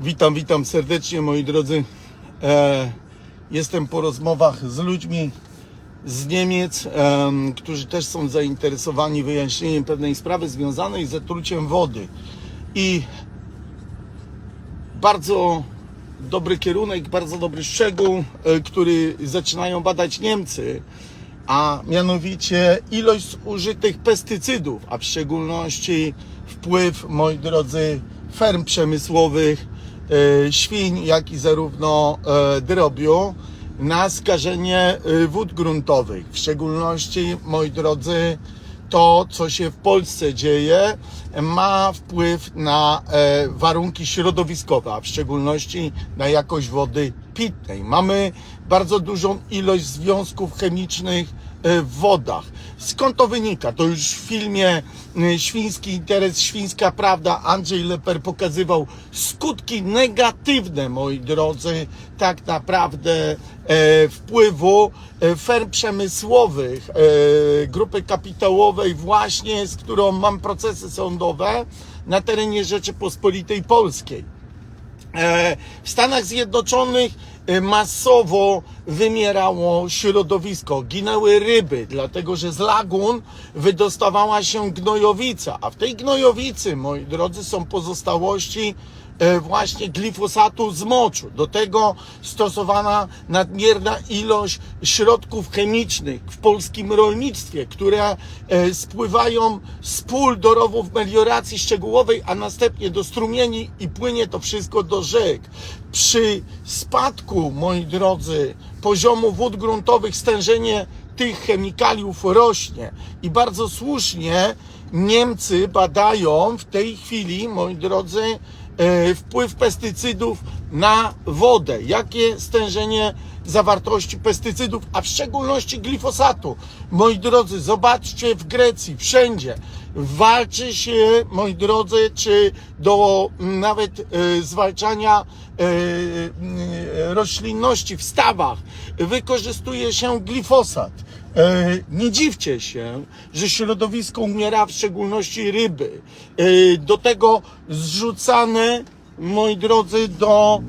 Witam, witam serdecznie moi drodzy. E, jestem po rozmowach z ludźmi z Niemiec, em, którzy też są zainteresowani wyjaśnieniem pewnej sprawy związanej z zatruciem wody. I bardzo dobry kierunek, bardzo dobry szczegół, e, który zaczynają badać Niemcy, a mianowicie ilość zużytych pestycydów, a w szczególności wpływ, moi drodzy, ferm przemysłowych, e, świń, jak i zarówno e, drobiu na skażenie e, wód gruntowych. W szczególności, moi drodzy, to, co się w Polsce dzieje, ma wpływ na e, warunki środowiskowe, a w szczególności na jakość wody pitnej. Mamy bardzo dużą ilość związków chemicznych e, w wodach. Skąd to wynika? To już w filmie e, Świński Interes, Świńska Prawda Andrzej Leper pokazywał skutki negatywne, moi drodzy, tak naprawdę e, wpływu e, ferm przemysłowych, e, grupy kapitałowej właśnie, z którą mam procesy sądowe na terenie Rzeczypospolitej Polskiej. E, W Stanach Zjednoczonych e, masowo wymierało środowisko, ginęły ryby, dlatego że z lagun wydostawała się gnojowica, a w tej gnojowicy, moi drodzy, są pozostałości e, właśnie glifosatu z moczu. Do tego stosowana nadmierna ilość środków chemicznych w polskim rolnictwie, które e, spływają z pól do rowów melioracji szczegółowej, a następnie do strumieni i płynie to wszystko do rzek. Przy spadku, moi drodzy, poziomu wód gruntowych stężenie tych chemikaliów rośnie i bardzo słusznie Niemcy badają w tej chwili, moi drodzy, e, wpływ pestycydów na wodę. Jakie stężenie zawartości pestycydów, a w szczególności glifosatu. Moi drodzy, zobaczcie w Grecji, wszędzie walczy się, moi drodzy, czy do nawet e, zwalczania e, e, roślinności w stawach wykorzystuje się glifosat. E, Nie dziwcie się, że środowisko umiera, w szczególności ryby. E, Do tego zrzucane, moi drodzy, do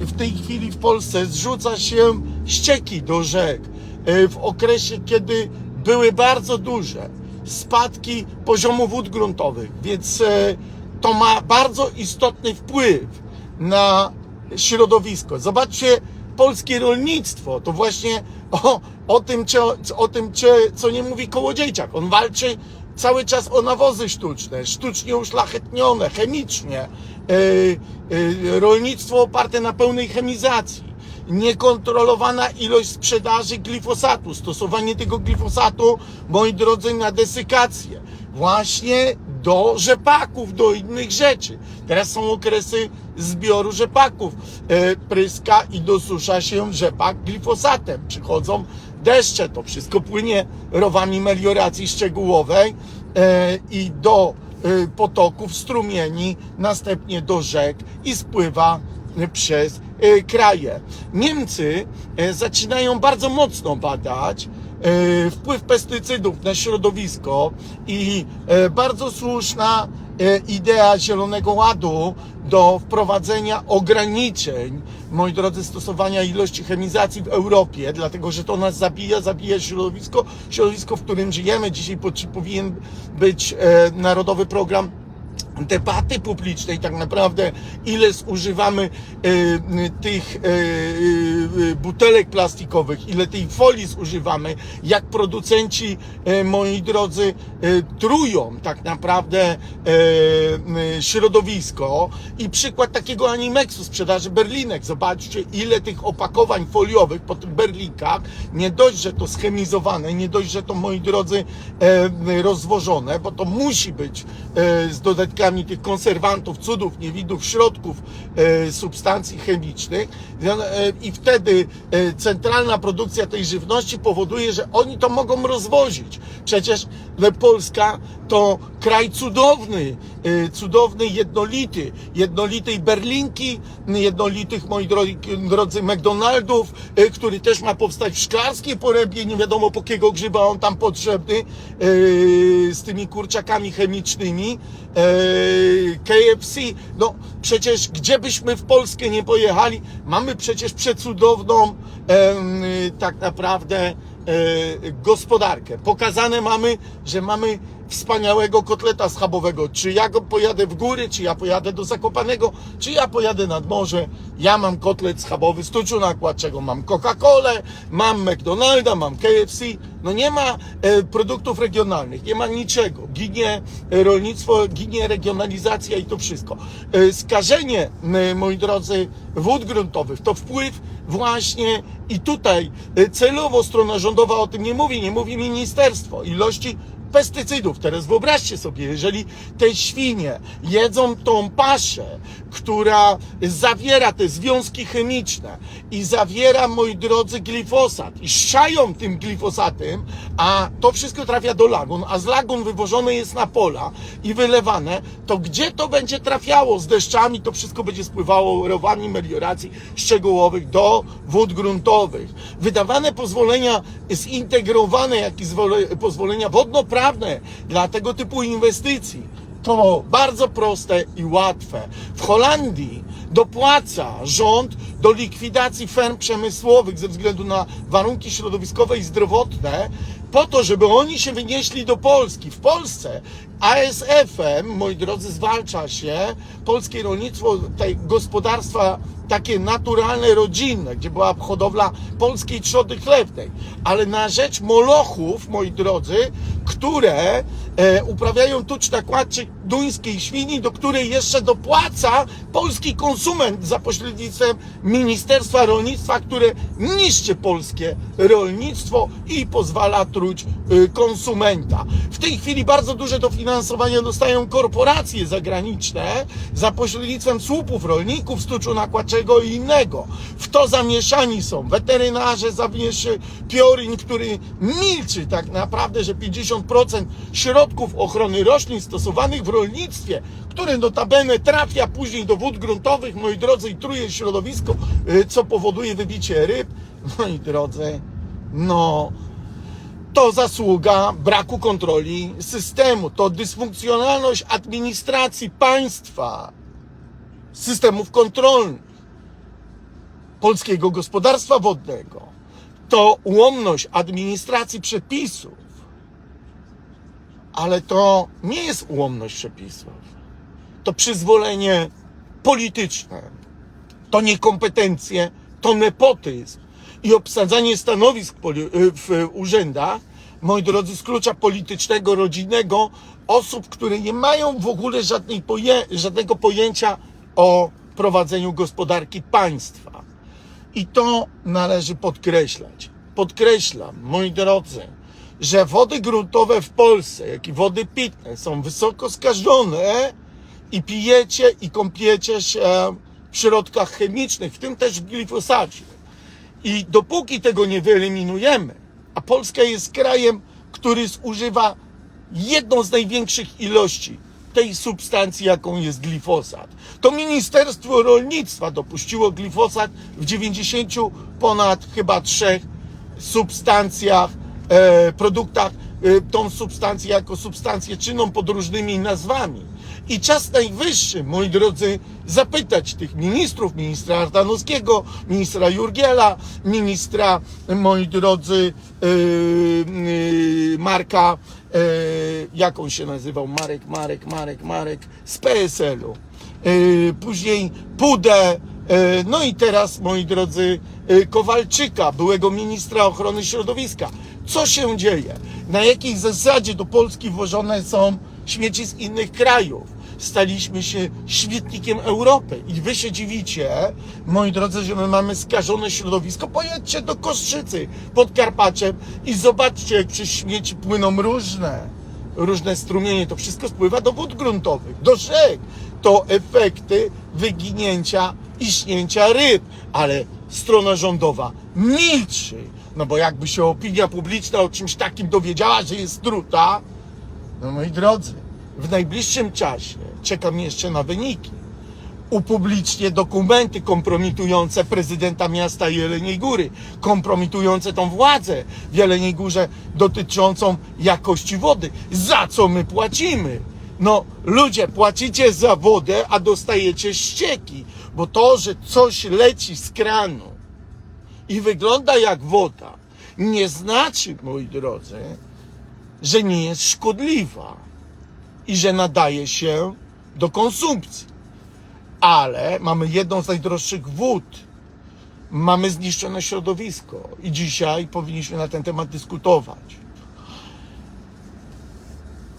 w tej chwili w Polsce zrzuca się ścieki do rzek e, w okresie, kiedy były bardzo duże spadki poziomu wód gruntowych, więc e, to ma bardzo istotny wpływ na środowisko. Zobaczcie, polskie rolnictwo to właśnie o, o tym, co, o tym co nie mówi Kołodziejczak. On walczy cały czas o nawozy sztuczne, sztucznie uszlachetnione, chemicznie. E, e, rolnictwo oparte na pełnej chemizacji. Niekontrolowana ilość sprzedaży glifosatu, stosowanie tego glifosatu, moi drodzy, na desykację. Właśnie do rzepaków, do innych rzeczy. Teraz są okresy zbioru rzepaków. E, pryska i dosusza się rzepak glifosatem. Przychodzą deszcze, to wszystko płynie rowami melioracji szczegółowej e, i do e, potoków, strumieni, następnie do rzek i spływa przez e, kraje. Niemcy zaczynają bardzo mocno badać wpływ pestycydów na środowisko i bardzo słuszna idea Zielonego Ładu do wprowadzenia ograniczeń, moi drodzy, stosowania ilości chemizacji w Europie, dlatego że to nas zabija, zabija środowisko, środowisko, w którym żyjemy. Dzisiaj po- powinien być e, narodowy program debaty publicznej tak naprawdę, ile zużywamy e, tych e, butelek plastikowych, ile tej folii zużywamy, jak producenci, e, moi drodzy, e, trują tak naprawdę e, e, środowisko i przykład takiego Animexu sprzedaży berlinek. Zobaczcie, ile tych opakowań foliowych po tych berlinkach, nie dość, że to schemizowane, nie dość, że to, moi drodzy, e, rozwożone, bo to musi być e, z dodatkami tych konserwantów, cudów, niewidów, środków, e, substancji chemicznych e, i wtedy e, centralna produkcja tej żywności powoduje, że oni to mogą rozwozić. Przecież Polska to kraj cudowny, y, cudowny, jednolity, jednolitej Berlinki, jednolitych, moi drodzy, McDonaldów, y, który też ma powstać w Szklarskiej Porębie, nie wiadomo po kiego grzyba on tam potrzebny, y, z tymi kurczakami chemicznymi, KFC, no przecież gdzie byśmy w Polskę nie pojechali, mamy przecież przecudowną tak naprawdę gospodarkę. Pokazane mamy, że mamy wspaniałego kotleta schabowego. Czy ja go pojadę w góry, czy ja pojadę do Zakopanego, czy ja pojadę nad morze. Ja mam kotlet schabowy z tuczu nakładczego, mam Coca-Colę, mam McDonalda, mam KFC. No nie ma e, produktów regionalnych, nie ma niczego. Ginie e, rolnictwo, ginie regionalizacja i to wszystko. E, skażenie, m, moi drodzy, wód gruntowych to wpływ właśnie i tutaj e, celowo strona rządowa o tym nie mówi, nie mówi ministerstwo. Ilości pestycydów. Teraz wyobraźcie sobie, jeżeli te świnie jedzą tą paszę, która zawiera te związki chemiczne i zawiera, moi drodzy, glifosat i szają tym glifosatem, a to wszystko trafia do lagun, a z lagun wywożone jest na pola i wylewane, to gdzie to będzie trafiało z deszczami, to wszystko będzie spływało rowami melioracji szczegółowych do wód gruntowych. Wydawane pozwolenia zintegrowane, jak i zwole- pozwolenia wodnoprawne dla tego typu inwestycji to bardzo proste i łatwe. W Holandii dopłaca rząd do likwidacji ferm przemysłowych ze względu na warunki środowiskowe i zdrowotne, po to, żeby oni się wynieśli do Polski. W Polsce ASF-em, moi drodzy, zwalcza się polskie rolnictwo, tutaj gospodarstwa takie naturalne, rodzinne, gdzie była hodowla polskiej trzody chlewnej, ale na rzecz molochów, moi drodzy, które e, uprawiają tucz nakładczy duńskiej świni, do której jeszcze dopłaca polski konsument za pośrednictwem Ministerstwa Rolnictwa, które niszczy polskie rolnictwo i pozwala truć y, konsumenta. W tej chwili bardzo duże dofinansowanie dostają korporacje zagraniczne za pośrednictwem słupów rolników, stuczu nakładczego i innego. W to zamieszani są weterynarze, zamieszy Piorin, który milczy tak naprawdę, że 50% środków ochrony roślin stosowanych w rolnictwie, które notabene trafia później do wód gruntowych, moi drodzy, i truje środowisko, y, co powoduje wybicie ryb, moi drodzy, no to zasługa braku kontroli systemu, to dysfunkcjonalność administracji państwa, systemów kontrolnych, polskiego gospodarstwa wodnego, to ułomność administracji przepisów, ale to nie jest ułomność przepisów, to przyzwolenie polityczne, to niekompetencje, to nepotyzm i obsadzanie stanowisk poli- w urzędach, moi drodzy, z klucza politycznego, rodzinnego, osób, które nie mają w ogóle żadnej poje- żadnego pojęcia o prowadzeniu gospodarki państwa. I to należy podkreślać. Podkreślam, moi drodzy, że wody gruntowe w Polsce, jak i wody pitne są wysoko skażone i pijecie i kąpiecie się w środkach chemicznych, w tym też w glifosacie. I dopóki tego nie wyeliminujemy, a Polska jest krajem, który zużywa jedną z największych ilości tej substancji, jaką jest glifosat. To Ministerstwo Rolnictwa dopuściło glifosat w 90 ponad chyba trzech substancjach, e, produktach, e, tą substancję jako substancję czynną pod różnymi nazwami. I czas najwyższy, moi drodzy, zapytać tych ministrów, ministra Ardanowskiego, ministra Jurgiela, ministra, moi drodzy, yy, yy, Marka, yy, jak on się nazywał? Marek, Marek, Marek, Marek z PSL-u. Yy, później Pudę, yy, no i teraz, moi drodzy, yy, Kowalczyka, byłego ministra ochrony środowiska. Co się dzieje? Na jakiej zasadzie do Polski wwożone są śmieci z innych krajów? Staliśmy się śmietnikiem Europy. I wy się dziwicie, moi drodzy, że my mamy skażone środowisko. Pojedźcie do Kostrzycy pod Karpaciem i zobaczcie, jak przez śmieci płyną różne, różne strumienie. To wszystko spływa do wód gruntowych, do rzek. To efekty wyginięcia i śnięcia ryb. Ale strona rządowa milczy. No bo jakby się opinia publiczna o czymś takim dowiedziała, że jest truta, No moi drodzy, w najbliższym czasie czekam jeszcze na wyniki. Upublicznię dokumenty kompromitujące prezydenta miasta Jeleniej Góry, kompromitujące tą władzę w Jeleniej Górze dotyczącą jakości wody. Za co my płacimy? No, ludzie, płacicie za wodę, a dostajecie ścieki, bo to, że coś leci z kranu i wygląda jak woda, nie znaczy, moi drodzy, że nie jest szkodliwa i że nadaje się do konsumpcji. Ale mamy jedną z najdroższych wód. Mamy zniszczone środowisko i dzisiaj powinniśmy na ten temat dyskutować.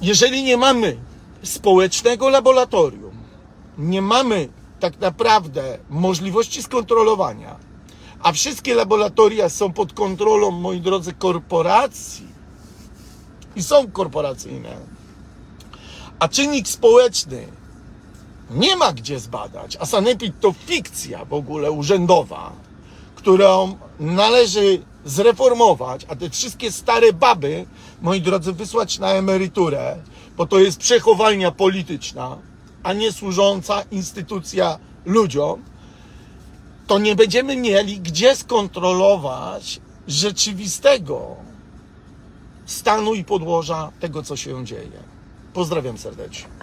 Jeżeli nie mamy społecznego laboratorium, nie mamy tak naprawdę możliwości skontrolowania, a wszystkie laboratoria są pod kontrolą, moi drodzy, korporacji i są korporacyjne, a czynnik społeczny nie ma gdzie zbadać, a sanepid to fikcja w ogóle urzędowa, którą należy zreformować, a te wszystkie stare baby, moi drodzy, wysłać na emeryturę, bo to jest przechowalnia polityczna, a nie służąca instytucja ludziom, to nie będziemy mieli gdzie skontrolować rzeczywistego stanu i podłoża tego, co się dzieje. Pozdrawiam serdecznie.